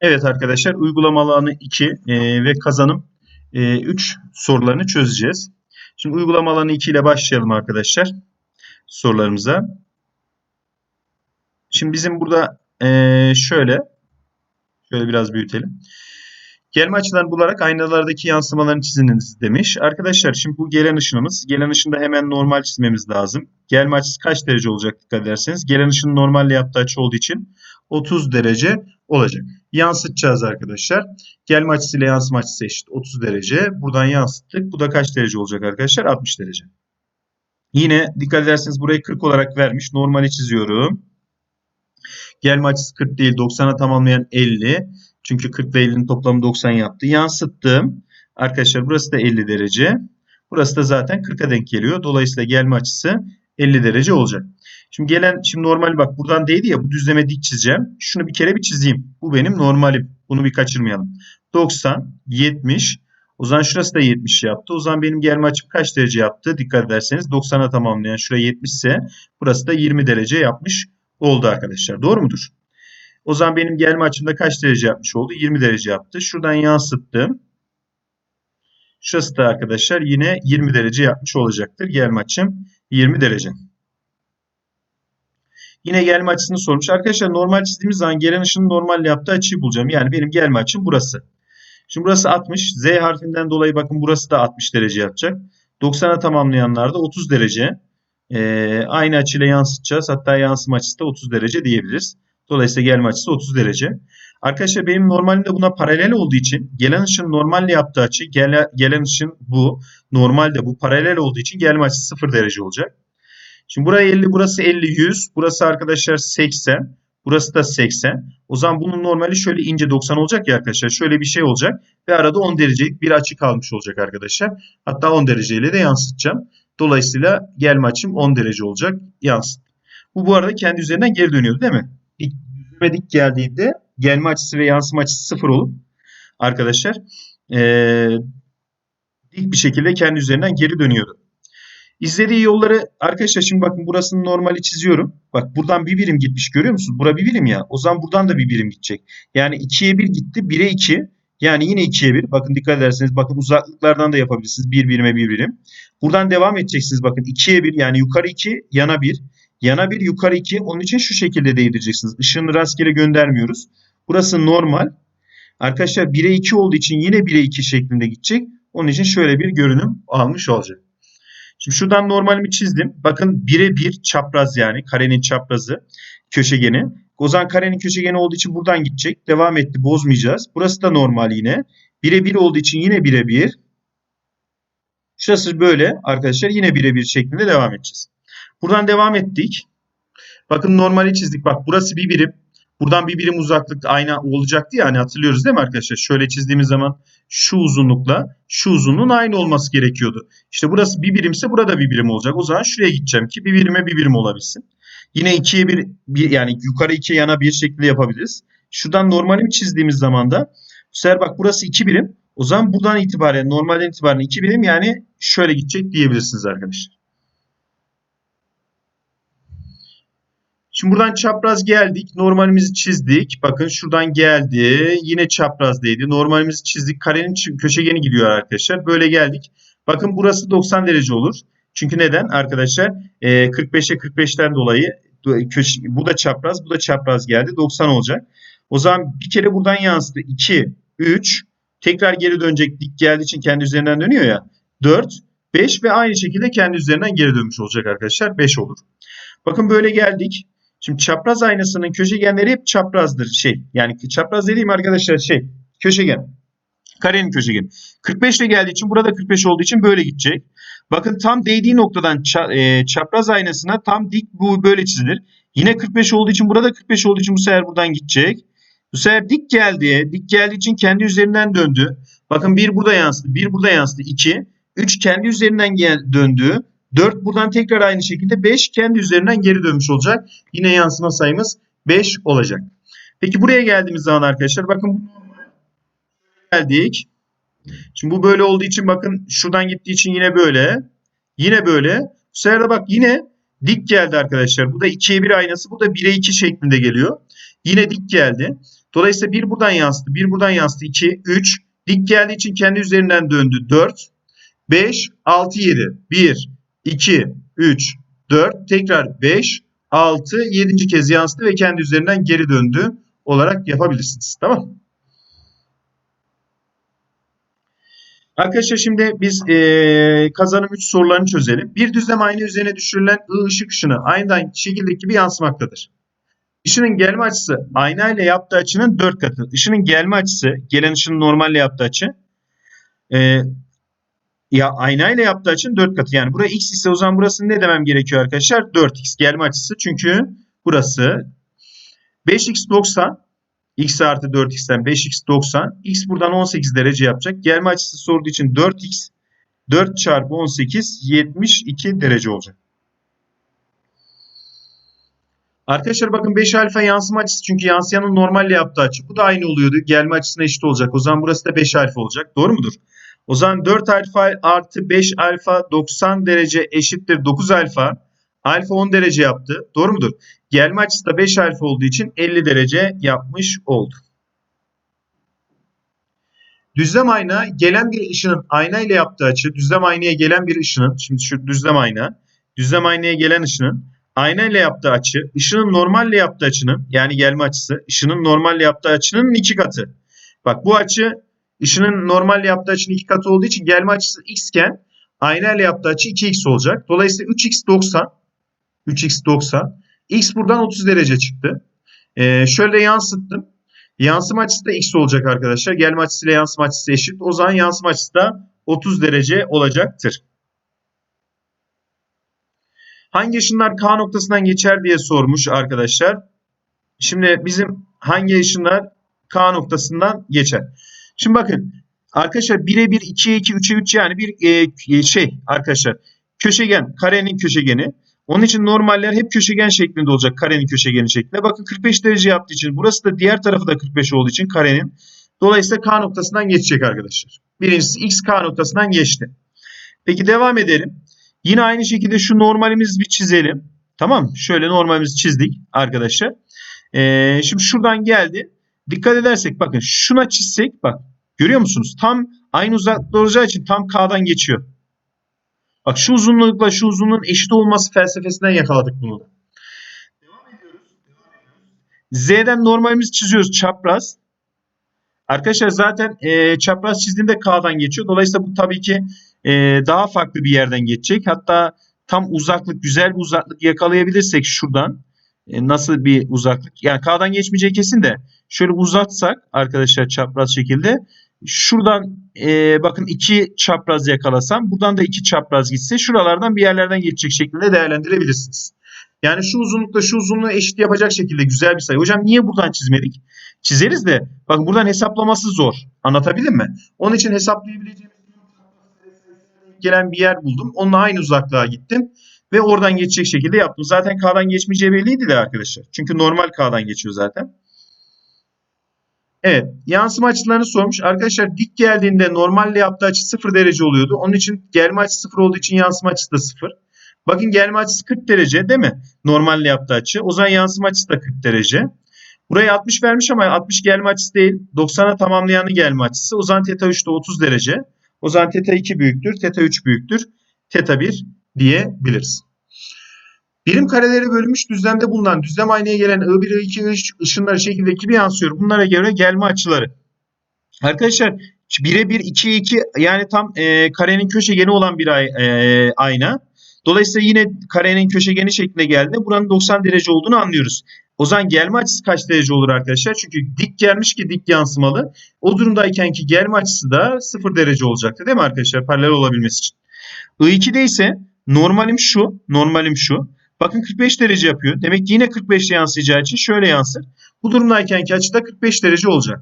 Evet arkadaşlar uygulama alanı 2 e, ve kazanım 3 sorularını çözeceğiz. Şimdi uygulama alanı 2 ile başlayalım arkadaşlar sorularımıza. Şimdi bizim burada e, şöyle şöyle biraz büyütelim. Gelme açılarını bularak aynalardaki yansımalarını çiziniz demiş. Arkadaşlar şimdi bu gelen ışınımız. Gelen ışında hemen normal çizmemiz lazım. Gelme açısı kaç derece olacak dikkat ederseniz. Gelen ışının normalle yaptığı açı olduğu için 30 derece olacak. Yansıtacağız arkadaşlar. Gelme açısıyla yansıma açısı eşit 30 derece. Buradan yansıttık. Bu da kaç derece olacak arkadaşlar? 60 derece. Yine dikkat ederseniz burayı 40 olarak vermiş. Normali çiziyorum. Gelme açısı 40 değil 90'a tamamlayan 50. Çünkü 40 ve 50'nin toplamı 90 yaptı. Yansıttım. Arkadaşlar burası da 50 derece. Burası da zaten 40'a denk geliyor. Dolayısıyla gelme açısı 50 derece olacak. Şimdi gelen şimdi normal bak buradan değdi ya bu düzleme dik çizeceğim. Şunu bir kere bir çizeyim. Bu benim normalim. Bunu bir kaçırmayalım. 90, 70. O zaman şurası da 70 yaptı. O zaman benim gelme açım kaç derece yaptı? Dikkat ederseniz 90'a tamamlayan şuraya 70 ise burası da 20 derece yapmış oldu arkadaşlar. Doğru mudur? O zaman benim gelme açımda kaç derece yapmış oldu? 20 derece yaptı. Şuradan yansıttım. Şurası da arkadaşlar yine 20 derece yapmış olacaktır. Gelme açım 20 derece. Yine gelme açısını sormuş. Arkadaşlar normal çizdiğimiz zaman gelen ışının normal yaptığı açıyı bulacağım. Yani benim gelme açım burası. Şimdi burası 60. Z harfinden dolayı bakın burası da 60 derece yapacak. 90'a tamamlayanlarda 30 derece. Ee, aynı açıyla yansıtacağız. Hatta yansıma açısı da 30 derece diyebiliriz. Dolayısıyla gelme açısı 30 derece. Arkadaşlar benim normalimde buna paralel olduğu için gelen ışın normalle yaptığı açı gele, gelen ışın bu. Normalde bu paralel olduğu için gelme açısı 0 derece olacak. Şimdi buraya 50, burası 50, 100. Burası arkadaşlar 80. Burası da 80. O zaman bunun normali şöyle ince 90 olacak ya arkadaşlar. Şöyle bir şey olacak. Ve arada 10 derecelik bir açı kalmış olacak arkadaşlar. Hatta 10 dereceyle de yansıtacağım. Dolayısıyla gelme açım 10 derece olacak. Yansıt. Bu bu arada kendi üzerinden geri dönüyordu değil mi? Dik geldiğinde gelme açısı ve yansıma açısı sıfır olup arkadaşlar ee, dik bir şekilde kendi üzerinden geri dönüyordu. İzlediği yolları arkadaşlar şimdi bakın burasının normali çiziyorum. Bak buradan bir birim gitmiş görüyor musunuz? Bura bir birim ya. O zaman buradan da bir birim gidecek. Yani 2'ye 1 gitti. 1'e 2. Yani yine 2'ye 1. Bakın dikkat ederseniz bakın uzaklıklardan da yapabilirsiniz. 1 birime 1 birim. Buradan devam edeceksiniz. Bakın 2'ye 1 yani yukarı 2 yana 1. Yana 1 yukarı 2. Onun için şu şekilde değdireceksiniz. Işığını rastgele göndermiyoruz. Burası normal. Arkadaşlar 1'e 2 olduğu için yine 1'e 2 şeklinde gidecek. Onun için şöyle bir görünüm almış olacak. Şimdi şuradan normalimi çizdim. Bakın 1'e 1 çapraz yani karenin çaprazı köşegeni. O zaman karenin köşegeni olduğu için buradan gidecek. Devam etti bozmayacağız. Burası da normal yine. 1'e 1 olduğu için yine 1'e 1. Şurası böyle arkadaşlar yine 1'e 1 şeklinde devam edeceğiz. Buradan devam ettik. Bakın normali çizdik. Bak burası bir birim. Buradan bir birim uzaklık aynı olacaktı ya hani hatırlıyoruz değil mi arkadaşlar? Şöyle çizdiğimiz zaman şu uzunlukla şu uzunluğun aynı olması gerekiyordu. İşte burası bir birimse burada bir birim olacak. O zaman şuraya gideceğim ki bir birime bir birim olabilsin. Yine ikiye bir, bir yani yukarı iki yana bir şekilde yapabiliriz. Şuradan normalimi çizdiğimiz zaman da bu sefer bak burası iki birim. O zaman buradan itibaren normalden itibaren iki birim yani şöyle gidecek diyebilirsiniz arkadaşlar. Şimdi buradan çapraz geldik. Normalimizi çizdik. Bakın şuradan geldi. Yine çaprazdaydı. Normalimizi çizdik. Karenin köşegeni gidiyor arkadaşlar. Böyle geldik. Bakın burası 90 derece olur. Çünkü neden arkadaşlar? E, 45'e 45'ten dolayı köşe, bu da çapraz, bu da çapraz geldi. 90 olacak. O zaman bir kere buradan yansıdı. 2, 3. Tekrar geri dönecek. Dik geldiği için kendi üzerinden dönüyor ya. 4, 5 ve aynı şekilde kendi üzerinden geri dönmüş olacak arkadaşlar. 5 olur. Bakın böyle geldik. Şimdi çapraz aynasının köşegenleri hep çaprazdır şey. Yani çapraz dediğim arkadaşlar şey köşegen. Karenin köşegeni. 45 ile geldiği için burada 45 olduğu için böyle gidecek. Bakın tam değdiği noktadan e, çapraz aynasına tam dik bu böyle çizilir. Yine 45 olduğu için burada 45 olduğu için bu sefer buradan gidecek. Bu sefer dik geldi. Dik geldiği için kendi üzerinden döndü. Bakın bir burada yansıdı. Bir burada yansıdı. 2. 3 kendi üzerinden döndü. 4 buradan tekrar aynı şekilde 5 kendi üzerinden geri dönmüş olacak. Yine yansıma sayımız 5 olacak. Peki buraya geldiğimiz zaman arkadaşlar bakın geldik. Şimdi bu böyle olduğu için bakın şuradan gittiği için yine böyle. Yine böyle. Bu sefer de bak yine dik geldi arkadaşlar. Bu da 2'ye 1 aynası. Bu da 1'e 2 şeklinde geliyor. Yine dik geldi. Dolayısıyla 1 buradan yansıdı. 1 buradan yansıdı. 2, 3. Dik geldiği için kendi üzerinden döndü. 4, 5, 6, 7. 1, 2, 3, 4. Tekrar 5, 6, 7. kez yansıdı ve kendi üzerinden geri döndü olarak yapabilirsiniz. Tamam Arkadaşlar şimdi biz eee kazanım 3 sorularını çözelim. Bir düzlem ayna üzerine düşürülen I ışık ışını aynı şekildeki gibi yansımaktadır. Işının gelme açısı ayna ile yaptığı açının 4 katı. Işının gelme açısı gelen ışının normalle yaptığı açı eee ya ayna ile yaptığı açının 4 katı. Yani buraya x ise o zaman burası ne demem gerekiyor arkadaşlar? 4x gelme açısı. Çünkü burası 5x 90 x artı 4x'ten 5x 90. x buradan 18 derece yapacak. Gelme açısı sorduğu için 4x 4 çarpı 18 72 derece olacak. Arkadaşlar bakın 5 alfa yansıma açısı çünkü yansıyanın normalle yaptığı açı. Bu da aynı oluyordu. Gelme açısına eşit olacak. O zaman burası da 5 alfa olacak. Doğru mudur? O zaman 4 alfa artı 5 alfa 90 derece eşittir 9 alfa. Alfa 10 derece yaptı. Doğru mudur? Gelme açısı da 5 alfa olduğu için 50 derece yapmış oldu. Düzlem ayna gelen bir ışının ayna ile yaptığı açı, düzlem aynaya gelen bir ışının, şimdi şu düzlem ayna, düzlem aynaya gelen ışının ayna ile yaptığı açı, ışının normalle yaptığı açının yani gelme açısı, ışının normalle yaptığı açının iki katı. Bak bu açı ışının normalle yaptığı açının iki katı olduğu için gelme açısı x iken ayna ile yaptığı açı 2x olacak. Dolayısıyla 3x 90, 3x 90. X buradan 30 derece çıktı. Ee, şöyle yansıttım. Yansıma açısı da x olacak arkadaşlar. Gelme açısıyla yansıma açısı eşit. O zaman yansıma açısı da 30 derece olacaktır. Hangi ışınlar K noktasından geçer diye sormuş arkadaşlar. Şimdi bizim hangi ışınlar K noktasından geçer? Şimdi bakın arkadaşlar 1'e 1, 2'ye 2, 3'e 3 yani bir e, şey arkadaşlar köşegen, karenin köşegeni. Onun için normaller hep köşegen şeklinde olacak. Karenin köşegeni şeklinde. Bakın 45 derece yaptığı için burası da diğer tarafı da 45 olduğu için karenin. Dolayısıyla K noktasından geçecek arkadaşlar. Birincisi X K noktasından geçti. Peki devam edelim. Yine aynı şekilde şu normalimizi bir çizelim. Tamam Şöyle normalimizi çizdik arkadaşlar. Ee, şimdi şuradan geldi. Dikkat edersek bakın şuna çizsek bak görüyor musunuz? Tam aynı uzaklıkta olacağı için tam K'dan geçiyor. Bak şu uzunlukla şu uzunluğun eşit olması felsefesinden yakaladık bunu. Ediyoruz. Z'den normalimizi çiziyoruz çapraz. Arkadaşlar zaten e, çapraz çizdiğimde K'dan geçiyor. Dolayısıyla bu tabii ki e, daha farklı bir yerden geçecek. Hatta tam uzaklık güzel bir uzaklık yakalayabilirsek şuradan e, nasıl bir uzaklık yani K'dan geçmeyecek kesin de şöyle uzatsak arkadaşlar çapraz şekilde şuradan e, bakın iki çapraz yakalasam buradan da iki çapraz gitse şuralardan bir yerlerden geçecek şekilde değerlendirebilirsiniz. Yani şu uzunlukla şu uzunluğu eşit yapacak şekilde güzel bir sayı. Hocam niye buradan çizmedik? Çizeriz de bakın buradan hesaplaması zor. Anlatabildim mi? Onun için hesaplayabileceğimiz gelen bir yer buldum. Onunla aynı uzaklığa gittim. Ve oradan geçecek şekilde yaptım. Zaten K'dan geçmeyeceği belliydi de arkadaşlar. Çünkü normal K'dan geçiyor zaten. Evet. Yansıma açılarını sormuş. Arkadaşlar dik geldiğinde normalle yaptığı açı 0 derece oluyordu. Onun için gelme açısı 0 olduğu için yansıma açısı da 0. Bakın gelme açısı 40 derece değil mi? Normalle yaptığı açı. O zaman yansıma açısı da 40 derece. Buraya 60 vermiş ama 60 gelme açısı değil. 90'a tamamlayanı gelme açısı. O zaman teta 3 de 30 derece. O zaman teta 2 büyüktür. Teta 3 büyüktür. Teta 1 diyebiliriz. Birim kareleri bölünmüş düzlemde bulunan düzlem aynaya gelen I1, I2 ışınları şekilde gibi yansıyor. Bunlara göre gelme açıları. Arkadaşlar 1'e 1, 2'ye 2 yani tam e, karenin köşegeni olan bir ay, e, ayna. Dolayısıyla yine karenin köşegeni şeklinde geldi. Buranın 90 derece olduğunu anlıyoruz. O zaman gelme açısı kaç derece olur arkadaşlar? Çünkü dik gelmiş ki dik yansımalı. O durumdayken ki gelme açısı da 0 derece olacaktı değil mi arkadaşlar? Paralel olabilmesi için. I2'de ise normalim şu. Normalim şu. Bakın 45 derece yapıyor. Demek ki yine 45'te yansıyacağı için şöyle yansır. Bu durumdaykenki açı da 45 derece olacak.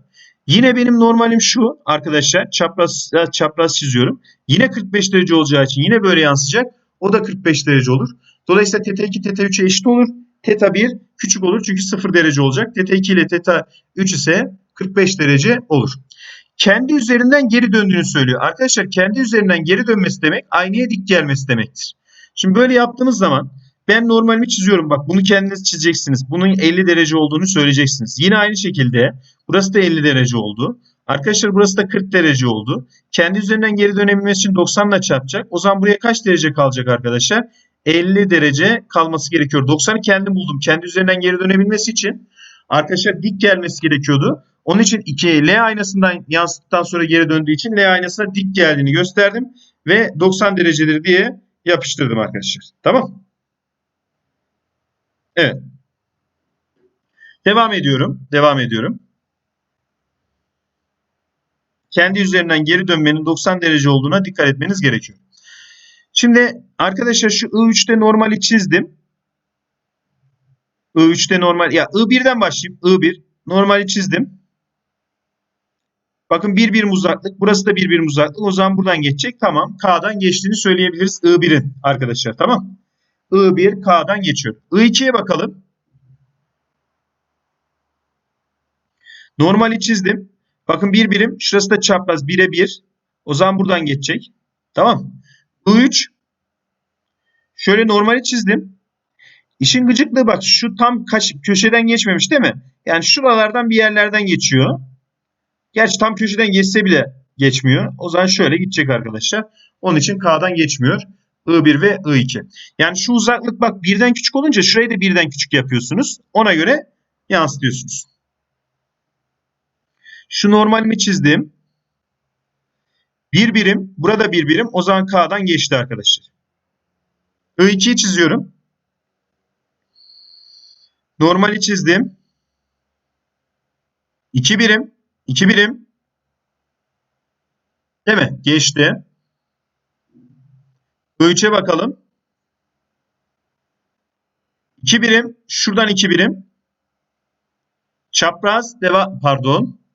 Yine benim normalim şu arkadaşlar. Çapraz, çapraz çiziyorum. Yine 45 derece olacağı için yine böyle yansıyacak. O da 45 derece olur. Dolayısıyla teta 2 teta 3'e eşit olur. Teta 1 küçük olur çünkü 0 derece olacak. Teta 2 ile teta 3 ise 45 derece olur. Kendi üzerinden geri döndüğünü söylüyor. Arkadaşlar kendi üzerinden geri dönmesi demek aynaya dik gelmesi demektir. Şimdi böyle yaptığımız zaman Ben normalimi çiziyorum. Bak bunu kendiniz çizeceksiniz. Bunun 50 derece olduğunu söyleyeceksiniz. Yine aynı şekilde burası da 50 derece oldu. Arkadaşlar burası da 40 derece oldu. Kendi üzerinden geri dönebilmesi için 90 ile çarpacak. O zaman buraya kaç derece kalacak arkadaşlar? 50 derece kalması gerekiyor. 90'ı kendim buldum. Kendi üzerinden geri dönebilmesi için arkadaşlar dik gelmesi gerekiyordu. Onun için 2 L aynasından yansıttıktan sonra geri döndüğü için L aynasına dik geldiğini gösterdim ve 90 dereceleri diye yapıştırdım arkadaşlar. Tamam? Evet. Devam ediyorum. Devam ediyorum. Kendi üzerinden geri dönmenin 90 derece olduğuna dikkat etmeniz gerekiyor. Şimdi arkadaşlar şu I3'te normali çizdim. I3'te normal ya I1'den başlayayım. I1 normali çizdim. Bakın bir birim uzaklık. Burası da bir birim uzaklık. O zaman buradan geçecek. Tamam. K'dan geçtiğini söyleyebiliriz I1'in arkadaşlar. Tamam. I1 K'dan geçiyor. I2'ye bakalım. Normali çizdim. Bakın bir birim. Şurası da çapraz 1'e 1. O zaman buradan geçecek. Tamam. I3 şöyle normali çizdim. İşin gıcıklığı bak şu tam kaş, köşeden geçmemiş değil mi? Yani şuralardan bir yerlerden geçiyor. Gerçi tam köşeden geçse bile geçmiyor. O zaman şöyle gidecek arkadaşlar. Onun için K'dan geçmiyor. I1 ve I2. Yani şu uzaklık bak birden küçük olunca şurayı da birden küçük yapıyorsunuz. Ona göre yansıtıyorsunuz. Şu normalimi çizdim. Bir birim. Burada bir birim. O zaman K'dan geçti arkadaşlar. I2'yi çiziyorum. Normali çizdim. 2 birim. 2 birim. Değil mi? Geçti. I3'e bakalım. 2 birim. Şuradan 2 birim. Çapraz. Deva pardon.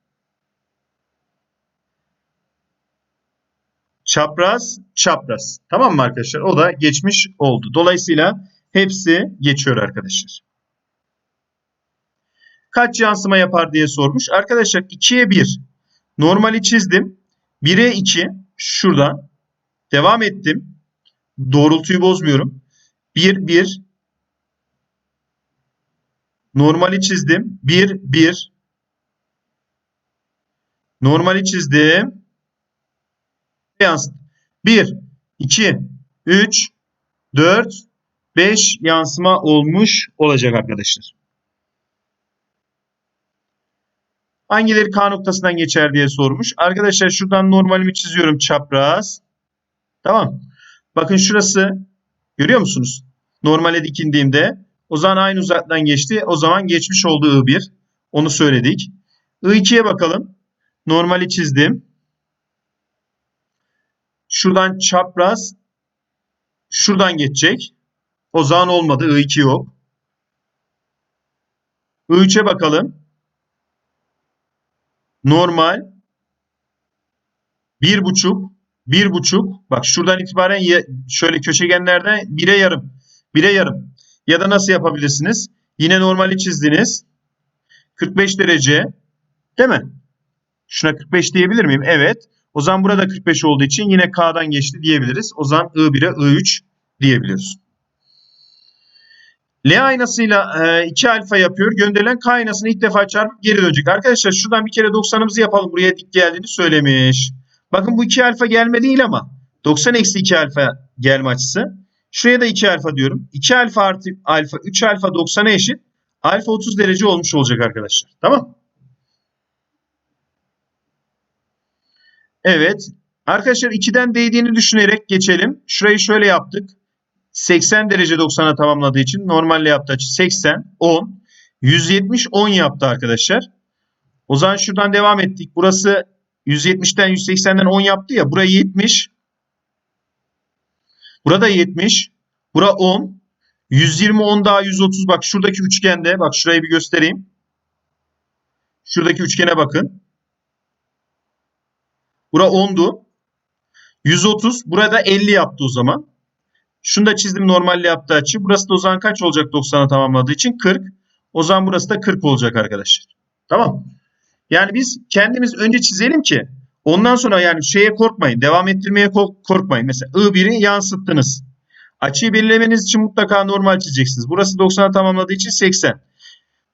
Çapraz, çapraz. Tamam mı arkadaşlar? O da geçmiş oldu. Dolayısıyla hepsi geçiyor arkadaşlar. Kaç yansıma yapar diye sormuş. Arkadaşlar 2'ye 1. Normali çizdim. 1'e 2. Şuradan. Devam ettim. Doğrultuyu bozmuyorum. 1, 1. Normali çizdim. 1, 1. Normali çizdim yansıt. 1, 2, 3, 4, 5 yansıma olmuş olacak arkadaşlar. Hangileri K noktasından geçer diye sormuş. Arkadaşlar şuradan normalimi çiziyorum çapraz. Tamam. Bakın şurası görüyor musunuz? Normale dikindiğimde o zaman aynı uzaktan geçti. O zaman geçmiş oldu I1. Onu söyledik. I2'ye bakalım. Normali çizdim. Şuradan çapraz şuradan geçecek. O zaman olmadı. I2 yok. I3'e bakalım. Normal. Bir buçuk. Bir buçuk. Bak şuradan itibaren şöyle köşegenlerden bire yarım. Bire yarım. Ya da nasıl yapabilirsiniz? Yine normali çizdiniz. 45 derece. Değil mi? Şuna 45 diyebilir miyim? Evet. O zaman burada 45 olduğu için yine K'dan geçti diyebiliriz. O zaman I1'e I3 diyebiliyoruz. L aynasıyla 2 e, alfa yapıyor. Gönderilen K aynasını ilk defa çarpıp geri dönecek. Arkadaşlar şuradan bir kere 90'ımızı yapalım. Buraya dik geldiğini söylemiş. Bakın bu 2 alfa gelme değil ama 90 eksi 2 alfa gelme açısı. Şuraya da 2 alfa diyorum. 2 alfa artı alfa 3 alfa 90'a eşit. Alfa 30 derece olmuş olacak arkadaşlar. Tamam Evet. Arkadaşlar 2'den değdiğini düşünerek geçelim. Şurayı şöyle yaptık. 80 derece 90'a tamamladığı için normalle yaptı açı 80, 10. 170, 10 yaptı arkadaşlar. O zaman şuradan devam ettik. Burası 170'ten 180'den 10 yaptı ya. Buraya 70. Burada 70. Bura 10. 120, 10 daha 130. Bak şuradaki üçgende. Bak şurayı bir göstereyim. Şuradaki üçgene bakın. Bura 10'du. 130. Burada 50 yaptı o zaman. Şunu da çizdim normalle yaptığı açı. Burası da o zaman kaç olacak 90'a tamamladığı için? 40. O zaman burası da 40 olacak arkadaşlar. Tamam. Yani biz kendimiz önce çizelim ki ondan sonra yani şeye korkmayın. Devam ettirmeye korkmayın. Mesela I1'i yansıttınız. Açıyı belirlemeniz için mutlaka normal çizeceksiniz. Burası 90'a tamamladığı için 80.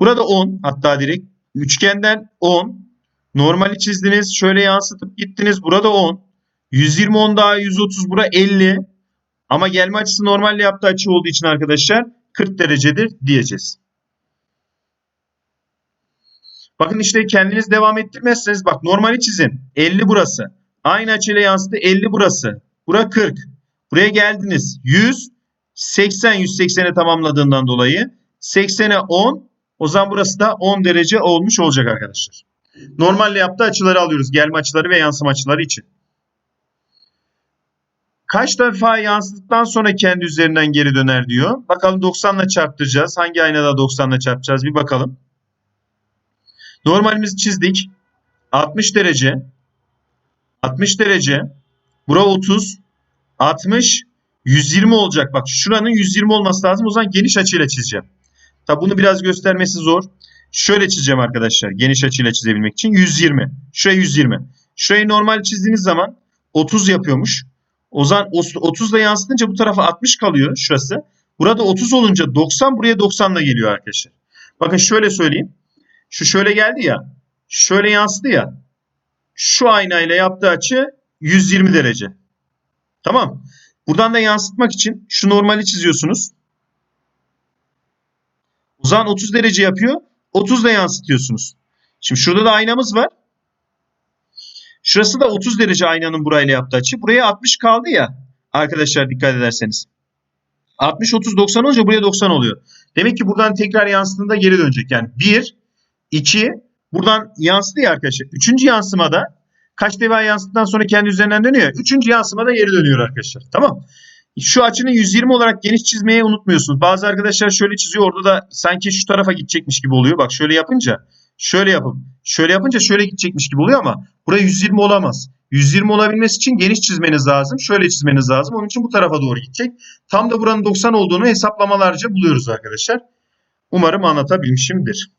Burada 10 hatta direkt üçgenden 10. Normali çizdiniz. Şöyle yansıtıp gittiniz. Burada 10. 120 10 daha 130 bura 50. Ama gelme açısı normalle yaptığı açı olduğu için arkadaşlar 40 derecedir diyeceğiz. Bakın işte kendiniz devam ettirmezseniz bak normali çizin. 50 burası. Aynı açıyla yansıdı 50 burası. Bura 40. Buraya geldiniz. 100 80 180'e tamamladığından dolayı 80'e 10 o zaman burası da 10 derece olmuş olacak arkadaşlar. Normalle yaptığı açıları alıyoruz. Gelme açıları ve yansıma açıları için. Kaç defa yansıttıktan sonra kendi üzerinden geri döner diyor. Bakalım 90 ile çarptıracağız. Hangi aynada 90 ile çarpacağız bir bakalım. Normalimizi çizdik. 60 derece. 60 derece. Bura 30. 60. 120 olacak. Bak şuranın 120 olması lazım. O zaman geniş açıyla çizeceğim. Tabi bunu biraz göstermesi zor. Şöyle çizeceğim arkadaşlar. Geniş açıyla çizebilmek için. 120. Şuraya 120. Şurayı normal çizdiğiniz zaman 30 yapıyormuş. O zaman 30 ile yansıtınca bu tarafa 60 kalıyor şurası. Burada 30 olunca 90 buraya 90 ile geliyor arkadaşlar. Bakın şöyle söyleyeyim. Şu şöyle geldi ya. Şöyle yansıdı ya. Şu aynayla yaptığı açı 120 derece. Tamam. Buradan da yansıtmak için şu normali çiziyorsunuz. O zaman 30 derece yapıyor. 30 da yansıtıyorsunuz. Şimdi şurada da aynamız var. Şurası da 30 derece aynanın burayla yaptığı açı. Buraya 60 kaldı ya. Arkadaşlar dikkat ederseniz. 60 30 90 olunca buraya 90 oluyor. Demek ki buradan tekrar yansıdığında geri dönecek. Yani 1 2 buradan yansıdı ya arkadaşlar. Üçüncü yansımada kaç defa yansıttıktan sonra kendi üzerinden dönüyor. Üçüncü yansımada geri dönüyor arkadaşlar. Tamam. Şu açının 120 olarak geniş çizmeyi unutmuyorsunuz. Bazı arkadaşlar şöyle çiziyor. Orada da sanki şu tarafa gidecekmiş gibi oluyor. Bak şöyle yapınca şöyle yapıp şöyle yapınca şöyle gidecekmiş gibi oluyor ama buraya 120 olamaz. 120 olabilmesi için geniş çizmeniz lazım. Şöyle çizmeniz lazım. Onun için bu tarafa doğru gidecek. Tam da buranın 90 olduğunu hesaplamalarca buluyoruz arkadaşlar. Umarım anlatabilmişimdir.